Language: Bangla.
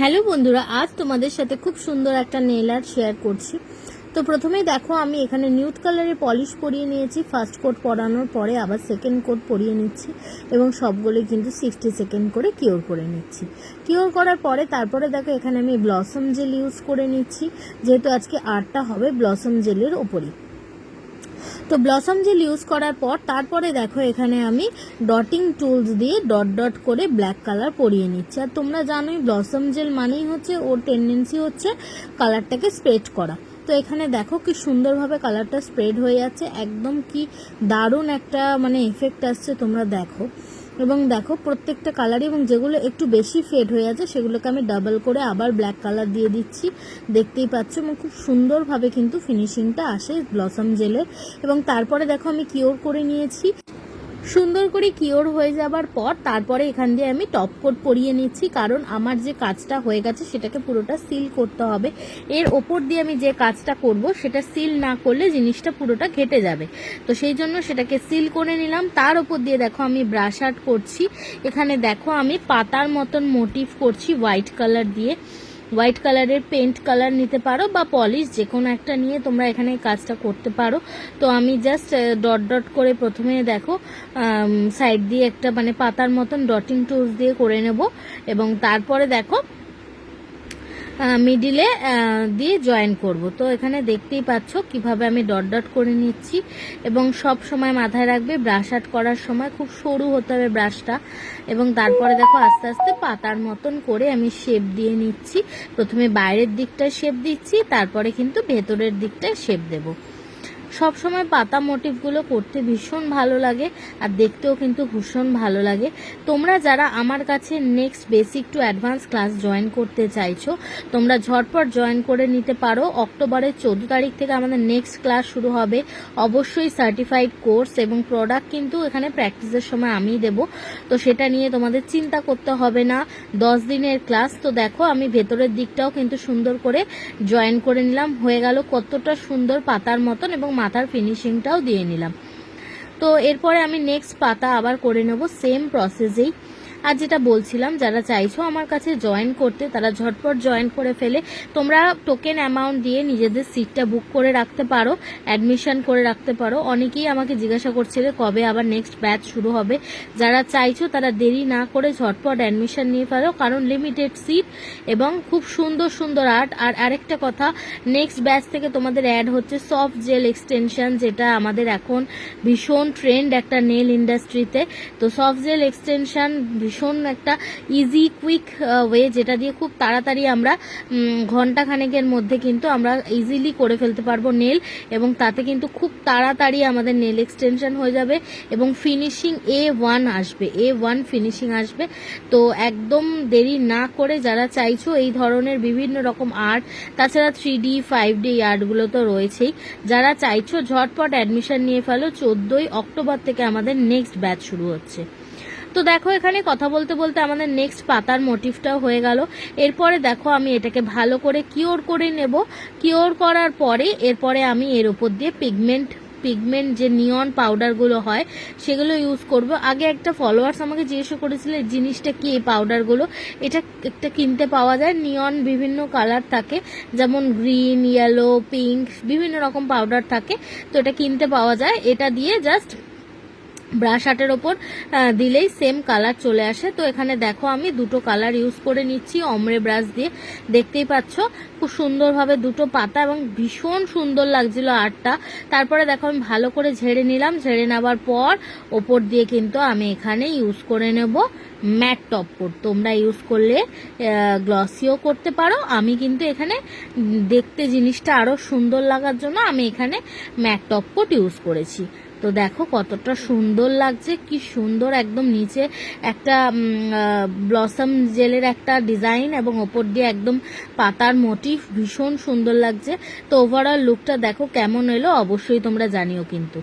হ্যালো বন্ধুরা, আজ তোমাদের সাথে খুব সুন্দর একটা নেল আর্ট শেয়ার করছি। তো প্রথমেই দেখো, আমি এখানে নিউড কালারে পলিশ পরিয়ে নিয়েছি। ফার্স্ট কোট পরানোর পরে আবার সেকেন্ড কোট পরিয়ে নিচ্ছি এবং সবগুলোই কিন্তু সিক্সটি সেকেন্ড করে কিওর করে নিচ্ছি। কিওর করার পরে তারপরে দেখো, এখানে আমি ব্লসম জেল ইউজ করে নিচ্ছি। যেহেতু আজকে আর্টটা হবে ব্লসম জেলের ওপরই। তো ব্লসম জেল ইউজ করার পর তারপরে দেখো এখানে আমি ডটিং টুলস দিয়ে ডট ডট করে ব্ল্যাক কালার পরিয়ে নিচ্ছি। আর তোমরা জানোই ব্লসম জেল মানেই হচ্ছে ওর টেন্ডেন্সি হচ্ছে কালারটাকে স্প্রেড করা। তো এখানে দেখো কি সুন্দরভাবে কালারটা স্প্রেড হয়ে যাচ্ছে। একদম কি দারুণ একটা মানে এফেক্ট আসছে তোমরা দেখো। এবং দেখো, প্রত্যেকটা কালারই এবং যেগুলো একটু বেশি ফেড হয়ে আছে, সেগুলোকে আমি ডাবল করে আবার ব্ল্যাক কালার দিয়ে দিচ্ছি। দেখতেই পাচ্ছ, এবং খুব সুন্দরভাবে কিন্তু ফিনিশিংটা আসে ব্লসম জেলের এবং তারপরে দেখো, আমি কিওর করে নিয়েছি। সুন্দর করে কিওর হয়ে যাবার পর তারপরে এখান দিয়ে আমি টপ কোট পরিয়ে নিচ্ছি। কারণ আমার যে কাজটা হয়ে গেছে সেটাকে পুরোটা সিল করতে হবে। এর ওপর দিয়ে আমি যে কাজটা করব সেটা সিল না করলে জিনিসটা পুরোটা ঘেটে যাবে। তো সেই জন্য সেটাকে সিল করে নিলাম। তার ওপর দিয়ে দেখো আমি ব্রাশ আর্ট করছি। এখানে দেখো আমি পাতার মতন মোটিভ করছি হোয়াইট কালার দিয়ে। হোয়াইট কালারের পেন্ট কালার নিতে পারো বা পলিশ, যে কোনো একটা নিয়ে তোমরা এখানে কাজটা করতে পারো। তো আমি জাস্ট ডট ডট করে প্রথমে দেখো সাইড দিয়ে একটা মানে পাতার মতন ডটিং টুলস দিয়ে করে নেব। এবং তারপরে দেখো মিডিলে দিয়ে জয়েন করব। তো এখানে দেখতেই পাচ্ছ কীভাবে আমি ডট ডট করে নিচ্ছি এবং সব সময় মাথায় রাখবে ব্রাশ আর্ট করার সময় খুব সরু হতে হবে ব্রাশটা এবং তারপরে দেখো আস্তে আস্তে পাতার মতন করে আমি শেপ দিয়ে নিচ্ছি। প্রথমে বাইরের দিকটা শেপ দিচ্ছি, তারপরে কিন্তু ভেতরের দিকটা শেপ দেবো। সব সময় পাতা মোটিভগুলো করতে ভীষণ ভালো লাগে আর দেখতেও কিন্তু ভীষণ ভালো লাগে। তোমরা যারা আমার কাছে next basic to advance class join করতে চাইছো, তোমরা ঝটপট জয়েন করে নিতে পারো। অক্টোবরের চোদ্দ তারিখ থেকে আমাদের নেক্সট ক্লাস শুরু হবে। অবশ্যই সার্টিফাইড কোর্স এবং প্রোডাক্ট কিন্তু এখানে প্র্যাকটিসের সময় আমি দেব। তো সেটা নিয়ে তোমাদের চিন্তা করতে হবে না। দশ দিনের ক্লাস তো দেখো আমি ভেতরের দিকটাও কিন্তু সুন্দর করে জয়েন করে নিলাম। হয়ে গেল কতটা সুন্দর পাতার মতন এবং মাথার ফিনিশিংটাও দিয়ে নিলাম। তো এরপরে আমি নেক্সট পাতা আবার করে নেব সেম প্রসেসেই আর যেটা বলছিলাম, যারা চাইছো আমার কাছে জয়েন করতে, তারা ঝটপট জয়েন করে ফেলে। তোমরা টোকেন অ্যামাউন্ট দিয়ে নিজেদের সিটটা বুক করে রাখতে পারো অ্যাডমিশন করে রাখতে পারো। অনেকেই আমাকে জিজ্ঞাসা করছিলে কবে আবার নেক্সট ব্যাচ শুরু হবে। যারা চাইছো তারা দেরি না করে ঝটপট অ্যাডমিশন নিয়ে ফেলো, কারণ লিমিটেড সিট এবং খুব সুন্দর সুন্দর আর্ট আর আরেকটা কথা নেক্সট ব্যাচ থেকে তোমাদের অ্যাড হচ্ছে সফট জেল এক্সটেনশন যেটা আমাদের এখন ভীষণ ট্রেন্ড একটা নেল ইন্ডাস্ট্রিতে তো। সফট জেল এক্সটেনশন ভীষণ একটা ইজি কুইক ওয়ে যেটা দিয়ে খুব তাড়াতাড়ি আমরা ঘণ্টা খানেকের মধ্যে কিন্তু আমরা ইজিলি করে ফেলতে পারব নেল এবং তাতে কিন্তু খুব তাড়াতাড়ি আমাদের নেল এক্সটেনশন হয়ে যাবে এবং ফিনিশিং এ ওয়ান আসবে এ ওয়ান ফিনিশিং আসবে। তো একদম দেরি না করে যারা চাইছো এই ধরনের বিভিন্ন রকম আর্ট তাছাড়া থ্রি ডি ফাইভ ডি আর্টগুলো তো রয়েছেই। যারা চাইছো ঝটপট অ্যাডমিশন নিয়ে ফেলো, চোদ্দোই অক্টোবর থেকে আমাদের নেক্সট ব্যাচ শুরু হচ্ছে। তো দেখো এখানে কথা বলতে বলতে আমাদের নেক্সট পাতার মোটিভটাও হয়ে গেল। এরপরে দেখো আমি এটাকে ভালো করে কিওর করে নেব। কিওর করার পরে এরপরে আমি এর উপর দিয়ে পিগমেন্ট পিগমেন্ট যে নিয়ন পাউডারগুলো হয়, সেগুলো ইউজ করব। আগে একটা ফলোয়ার্স আমাকে জিজ্ঞেস করেছিল জিনিসটা কি এই পাউডারগুলো এটা একটা কিনতে পাওয়া যায়। নিয়ন বিভিন্ন কালার থাকে, যেমন গ্রিন ইয়েলো পিঙ্ক বিভিন্ন রকম পাউডার থাকে। তো এটা কিনতে পাওয়া যায়। এটা দিয়ে জাস্ট ব্রাশ আর্টের ওপর দিলেই সেম কালার চলে আসে। তো এখানে দেখো আমি দুটো কালার ইউজ করে নিচ্ছি অমরে ব্রাশ দিয়ে। দেখতেই পাচ্ছ, খুব সুন্দরভাবে দুটো পাতা এবং ভীষণ সুন্দর লাগছিল আর্টটা তারপরে দেখো আমি ভালো করে ঝেড়ে নিলাম। ঝেড়ে নেওয়ার পর ওপর দিয়ে কিন্তু আমি এখানে ইউজ করে নেব ম্যাট টপ কোট তোমরা ইউজ করলে গ্লসিও করতে পারো। আমি কিন্তু এখানে দেখতে জিনিসটা আরও সুন্দর লাগার জন্য আমি এখানে ম্যাট টপ কোট ইউজ করেছি। তো দেখো কতটা সুন্দর লাগছে, কি সুন্দর একদম নিচে একটা ব্লসম জেলের একটা ডিজাইন এবং ওপর দিয়ে একদম পাতার মোটিভ ভীষণ সুন্দর লাগছে। তো ওভারঅল লুকটা দেখো কেমন এলো, অবশ্যই তোমরা জানিও কিন্তু।